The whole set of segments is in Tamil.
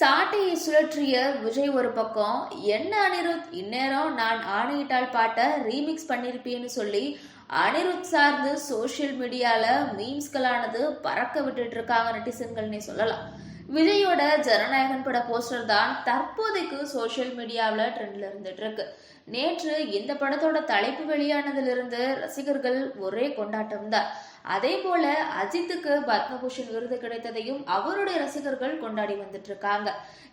சாட்டையை சுழற்றிய விஜய் ஒரு பக்கம் என்ன அனிருத் இந்நேரம் நான் ஆணையிட்டால் பாட்டை ரீமிக்ஸ் பண்ணியிருப்பேன்னு சொல்லி அனிருத் சார்ந்து சோஷியல் மீடியாவில் மீம்ஸ்களானது பறக்க விட்டுட்டு இருக்காங்க நெட்டிசன்கள்னே சொல்லலாம். விஜயோட ஜனநாயகன் பட போஸ்டர் தான் தற்போதைக்கு சோஷியல் மீடியாவில் ட்ரெண்ட்ல இருந்துட்டு இருக்கு நேற்று இந்த படத்தோட தலைப்பு வெளியானதிலிருந்து ரசிகர்கள் ஒரே கொண்டாட்டம் தான் அதே போல அஜித்துக்கு பத்மபூஷன் விருது கிடைத்ததையும் அவருடைய ரசிகர்கள் கொண்டாடி வந்துட்டு இருக்காங்க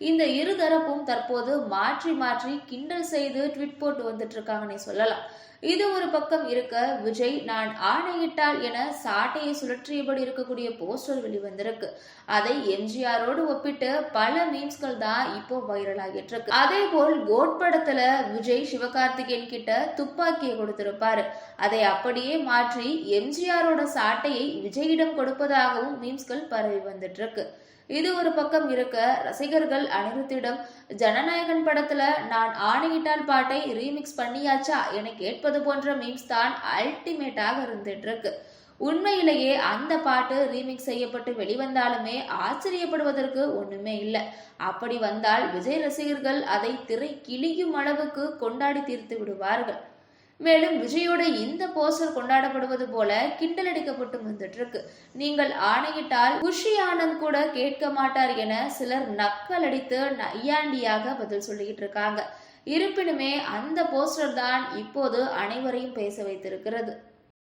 இந்த இரு தரப்பும் தற்போது மாற்றி மாற்றி கிண்டல் செய்து ட்விட் போட்டு வந்துட்டு இருக்காங்கன்னே சொல்லலாம். இது ஒரு பக்கம் இருக்க விஜய் நான் ஆணையிட்டால் என சாட்டையை சுழற்றியபடி இருக்கக்கூடிய போஸ்டர் வெளிவந்திருக்கு. அதை எம்ஜிஆரோடு ஒப்பிட்டு பல மீம்ஸ்கள் தான் இப்போ வைரல் ஆகிட்டு இருக்கு அதே போல் கோட் படத்துல விஜய் சிவகார்த்திகேயன் கிட்ட துப்பாக்கியை கொடுத்திருப்பாரு. அதை அப்படியே மாற்றி எம்ஜிஆரோட சாட்டையை விஜயிடம் கொடுப்பதாகவும் மீம்ஸ்கள் பரவி வந்துட்டு இருக்கு இது ஒரு பக்கம் இருக்க ரசிகர்கள் அனிருத்திடம் ஜனநாயகன் படத்துல நான் ஆணையிட்டால் பாட்டை ரீமிக்ஸ் பண்ணியாச்சா? என கேட்பது போன்ற மீம்ஸ் தான் அல்டிமேட்டாக இருந்துட்டு இருக்கு உண்மையிலேயே அந்த பாட்டு ரீமிக்ஸ் செய்யப்பட்டு வெளிவந்தாலுமே ஆச்சரியப்படுவதற்கு ஒண்ணுமே இல்லை. அப்படி வந்தால் விஜய் ரசிகர்கள் அதை திரை கிழியும் அளவுக்கு கொண்டாடி தீர்த்து விடுவார்கள். மேலும் விஜயோட இந்த போஸ்டர் கொண்டாடப்படுவது போல கிண்டல் அடிக்கப்பட்டு வந்துட்டு இருக்கு நீங்கள் ஆணையிட்டால் குஷி ஆனந்த் கூட கேட்க மாட்டார் என சிலர் நக்கல் அடித்து நையாண்டியாக பதில் சொல்லிக்கிட்டு இருக்காங்க. இருப்பினுமே அந்த போஸ்டர் தான் இப்போது அனைவரையும் பேச வைத்திருக்கிறது.